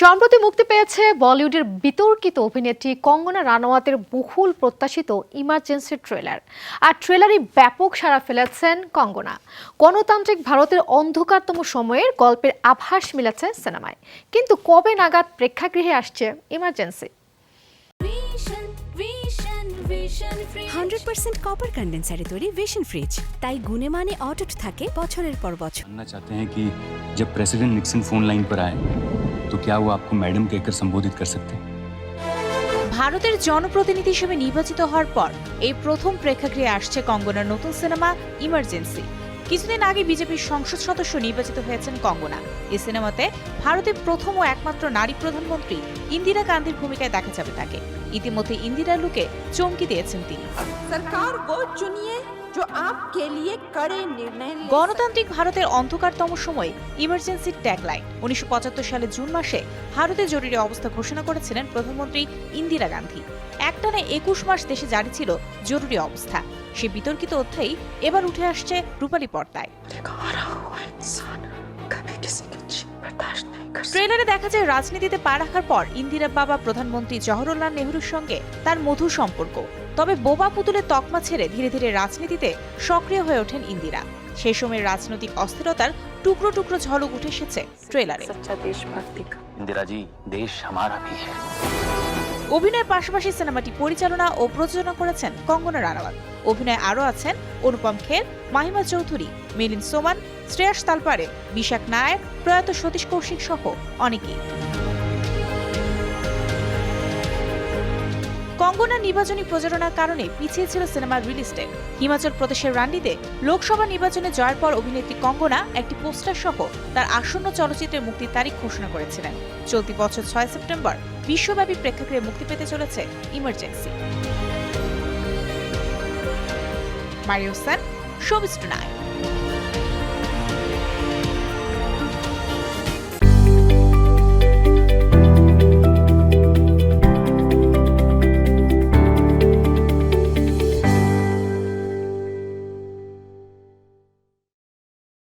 সম্প্রতি মুক্তি পেয়েছে বলিউডের বিতর্কিত অভিনেত্রী কঙ্গনা রানাওয়াতের বহুল প্রত্যাশিত ইমার্জেন্সি ট্রেলার। আর ট্রেলারই ব্যাপক সাড়া ফেলেছেন কঙ্গনা। গণতান্ত্রিক ভারতের অন্ধকারতম সময়ের গল্পের আভাস মিলেছে সিনেমায়। কিন্তু কবে নাগাদ প্রেক্ষাগৃহে আসছে ইমার্জেন্সি? হান্ড্রেড পার্সেন্ট কপার কন্ডেন্সারে তৈরি ভিশন ফ্রিজ তাই গুণে মানে অটুট থাকে বছরের পর বছর जानना चाहते हैं कि जब प्रेसिडेंट निक्सन फोन लाइन पर आए तो क्या वो आपको मैडम कहकर संबोधित कर सकते हैं ভারতের জনপ্রতিনিধি হিসেবে নির্বাচিত হওয়ার পর এই প্রথম প্রেক্ষাগৃহে আসছে কঙ্গনার নতুন সিনেমা ইমার্জেন্সি কিছুদিন আগে বিজেপির সংসদ সদস্য নির্বাচিত হয়েছেন কঙ্গনা এই সিনেমাতে ভারতের প্রথম ও একমাত্র নারী প্রধানমন্ত্রী ইন্দিরা গান্ধীর ভূমিকায় দেখা যাবে তাকে ইতিমধ্যে ইন্দিরা লুকে চমকি দিয়েছেন তিনি। সরকার চুনিয়ে গণতান্ত্রিক ভারতের অন্ধকারতম সময়ে ইমার্জেন্সি ট্যাগলাইন উনিশশো সালে জুন মাসে ভারতে জরুরি অবস্থা ঘোষণা করেছিলেন প্রধানমন্ত্রী ইন্দিরা গান্ধী। একটানে একুশ মাস দেশে জারি ছিল জরুরি অবস্থা। সে বিতর্কিত অধ্যায়ই এবার উঠে আসছে রূপালী পর্দায়। ট্রেলারে দেখা যায় রাজনীতিতে পা রাখার পর ইন্দিরা বাবা প্রধানমন্ত্রী জওহরলাল নেহরুর সঙ্গে তার মধুর সম্পর্ক। তবে বোবা পুতুলের তকমা ছেড়ে ধীরে ধীরে রাজনীতিতে সক্রিয় হয়ে ওঠেন ইন্দিরা। সেই সময়ের রাজনৈতিক অস্থিরতার টুকরো টুকরো ঝলক উঠে এসেছে ট্রেলারে। ইন্দিরাজি দেশ আমার অভিনয়ের পাশাপাশি সিনেমাটি পরিচালনা ও প্রযোজনা করেছেন কঙ্গনা রানাওয়াত। অভিনয়ে আরও আছেন অনুপম খের, মাহিমা চৌধুরী মিলিন সোমান, শ্রেয়াস তালপারে বিশাখ নায়ক, প্রয়াত সতীশ কৌশিক সহ অনেকেই। কঙ্গনা নির্বাচনী প্রচারণার কারণে পিছিয়ে ছিল সিনেমার রিলিজ ডেট। হিমাচল প্রদেশের রান্ডিতে লোকসভা নির্বাচনে জয়ের পর অভিনেত্রী কঙ্গনা একটি পোস্টার সহ তার আসন্ন চলচ্চিত্রের মুক্তির তারিখ ঘোষণা করেছিলেন। চলতি বছর ছয় সেপ্টেম্বর বিশ্বব্যাপী প্রেক্ষাগৃহে মুক্তি পেতে চলেছে ইমার্জেন্সি। মারিও